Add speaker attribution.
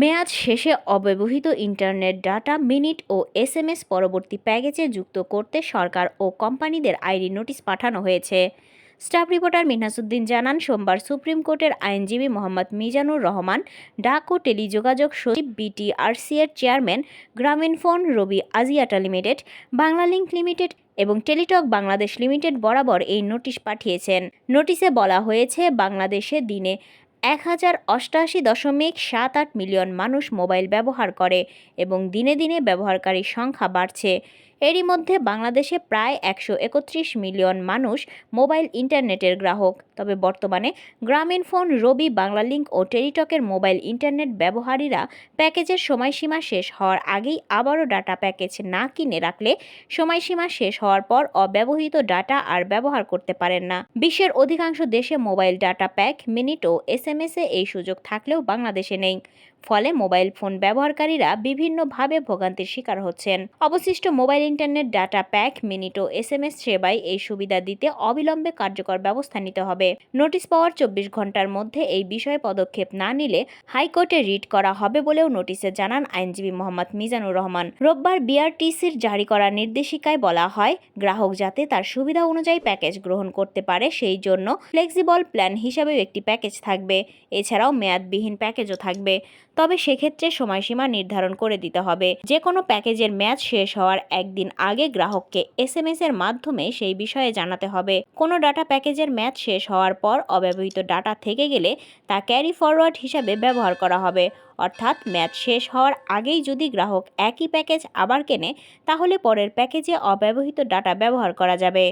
Speaker 1: মেয়াদ শেষে অব্যবহৃত ইন্টারনেট ডাটা, মিনিট ও এস এম এস পরবর্তী প্যাকেজে যুক্ত করতে সরকার ও কোম্পানিদের আইনি নোটিশ পাঠানো হয়েছে। স্টাফ রিপোর্টার মিনহাসুদ্দিন জানান, সোমবার সুপ্রিম কোর্টের আইনজীবী মোহাম্মদ মিজানুর রহমান, ডাক ও টেলিযোগাযোগ সচিব বিটিআরসি এর chairman Grameenphone Robi Axiata limited, Banglalink limited এবং টেলিটক বাংলাদেশ লিমিটেড বরাবর এই নোটিশ পাঠিয়েছেন। নোটিশে বলা হয়েছে, বাংলাদেশে দিনে এক হাজার অষ্টাশি দশমিক সাত আট মিলিয়ন মানুষ মোবাইল ব্যবহার করে এবং দিনে দিনে ব্যবহারকারীর সংখ্যা বাড়ছে। এরই মধ্যে বাংলাদেশে প্রায় একশো একত্রিশ মিলিয়ন মানুষ মোবাইল ইন্টারনেটের গ্রাহক। তবে বর্তমানে গ্রামীণফোন রবি, বাংলালিংক ও টেলিটকের মোবাইল ইন্টারনেট ব্যবহারীরা প্যাকেজের সময়সীমা শেষ হওয়ার আগেই আবারও ডাটা প্যাকেজ না কিনে রাখলে সময়সীমা শেষ হওয়ার পর অব্যবহৃত ডাটা আর ব্যবহার করতে পারেন না। বিশ্বের অধিকাংশ দেশে মোবাইল ডাটা প্যাক, মিনিট ও এসএমএসে এই সুযোগ থাকলেও বাংলাদেশে নেই। ফলে মোবাইল ফোন ব্যবহারকারীরা বিভিন্নভাবে ভোগান্তির শিকার হচ্ছেন। অবশিষ্ট mobile, internet, data pack, minute ও এস এম এস সেবায় এই সুবিধা দিতে অবিলম্বে কার্যকর ব্যবস্থা নিতে হবে। নোটিশ পাওয়ার চব্বিশ ঘণ্টার মধ্যে এই বিষয়ে পদক্ষেপ না নিলে হাইকোর্টে রিট করা হবে বলেও নোটিশে জানান আইনজীবী মোহাম্মদ মিজানুর রহমান। রোববার বিআরটিসির জারি করা নির্দেশিকায় বলা হয়, গ্রাহক যাতে তার সুবিধা অনুযায়ী প্যাকেজ গ্রহণ করতে পারে সেই জন্য ফ্লেক্সিবল প্ল্যান হিসাবেও একটি প্যাকেজ থাকবে। এছাড়াও মেয়াদবিহীন প্যাকেজও থাকবে। তবে সেক্ষেত্রে সময়সীমা নির্ধারণ করে দিতে হবে। যে কোনো প্যাকেজের ম্যাচ শেষ হওয়ার একদিন আগে গ্রাহককে এসএমএস এর মাধ্যমে সেই বিষয়ে জানাতে হবে। কোনো ডাটা প্যাকেজের ম্যাচ শেষ হওয়ার পর অব্যবহৃত ডাটা থেকে গেলে তা ক্যারি ফরওয়ার্ড হিসাবে ব্যবহার করা হবে। অর্থাৎ ম্যাচ শেষ হওয়ার আগেই যদি গ্রাহক একই প্যাকেজ আবার কেনে, তাহলে পরের প্যাকেজে অব্যবহৃত ডাটা ব্যবহার করা যাবে।